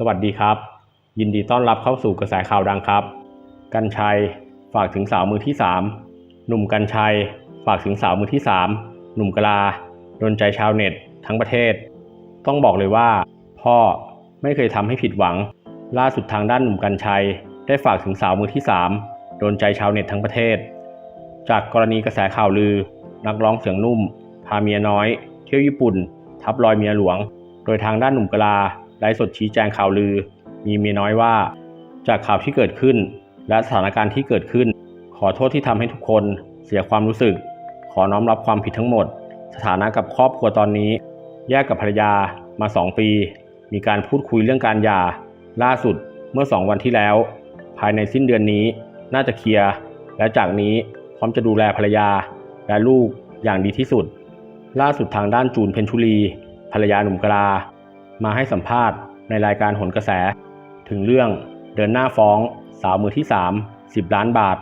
สวัสดีครับ ยินดีต้อนรับเข้าสู่กระแสข่าวดังครับ กัญชัยฝากถึงสาวมือที่ 3 หนุ่มกัญชัย ฝากถึงสาวมือที่ 3 หนุ่มกลาโดนใจชาวเน็ต ทั้งประเทศ ต้องบอกเลยว่า พ่อไม่เคยทำให้ผิดหวัง ล่าสุดทางด้านหนุ่มกัญชัย ได้ฝากถึงสาวมือที่ 3 โดนใจชาวเน็ตทั้งประเทศ จากกรณีกระแสข่าวลือ นักร้องเสียงนุ่ม พาเมียน้อย เที่ยวญี่ปุ่น ทับรอยเมียหลวง โดยทางด้านหนุ่มกลา ไลฟ์สดชี้แจงข่าวลือ มีเมียน้อยว่า จากข่าวที่เกิดขึ้น และสถานการณ์ที่เกิดขึ้น ขอโทษที่ทำให้ทุกคนเสียความรู้สึก ขอน้อมรับความผิดทั้งหมด สถานะกับครอบครัวตอนนี้ แยกกับภรรยามา 2 ปี มีการพูดคุยเรื่องการหย่า ล่าสุดเมื่อ 2 วันที่แล้ว ภายในสิ้นเดือนนี้ น่าจะเคลียร์และจากนี้พร้อมจะดูแลภรรยา และลูกอย่างดีที่สุด ล่าสุดทางด้านจูนเพนชุลี ภรรยาหนุ่มกลา มาให้สัมภาษณ์ในรายการหนกระแส ถึงเรื่องเดินหน้าฟ้องสาวมือที่ 3 10 ล้านบาท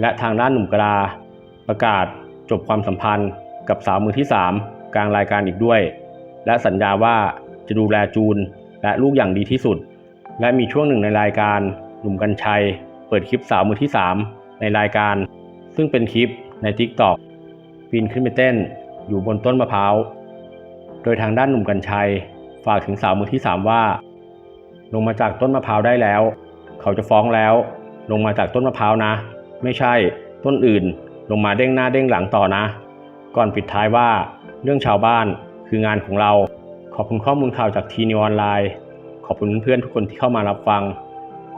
และทางด้านหนุ่มกลา ประกาศจบความสัมพันธ์กับสาวมือที่ 3 กลางรายการอีกด้วย และสัญญาว่าจะดูแลจูนและลูกอย่างดีที่สุด และมีช่วงหนึ่งในรายการหนุ่มกัญชัย เปิดคลิปสาวมือที่ 3 ในรายการ ซึ่งเป็นคลิปใน TikTok ปีนขึ้นไปเต้นอยู่บนต้นมะพร้าว โดยทางด้านหนุ่มกัญชัย ฝากถึงสาวมือที่3ว่า ลงมาจากต้นมะพร้าวได้แล้ว เขาจะฟ้องแล้ว ลงมาจากต้นมะพร้าวนะ ไม่ใช่ ต้นอื่น ลงมาเด้งหน้าเด้งหลังต่อนะ ก่อนปิดท้ายว่า เรื่องชาวบ้านคืองานของเรา ขอบคุณข้อมูลข่าวจากทีนิวออนไลน์ ขอบคุณเพื่อนทุกคนที่เข้ามารับฟัง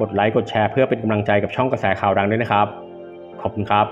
กดไลค์กดแชร์เพื่อเป็นกำลังใจกับช่องกระแสข่าวดังด้วยนะครับ ขอบคุณครับ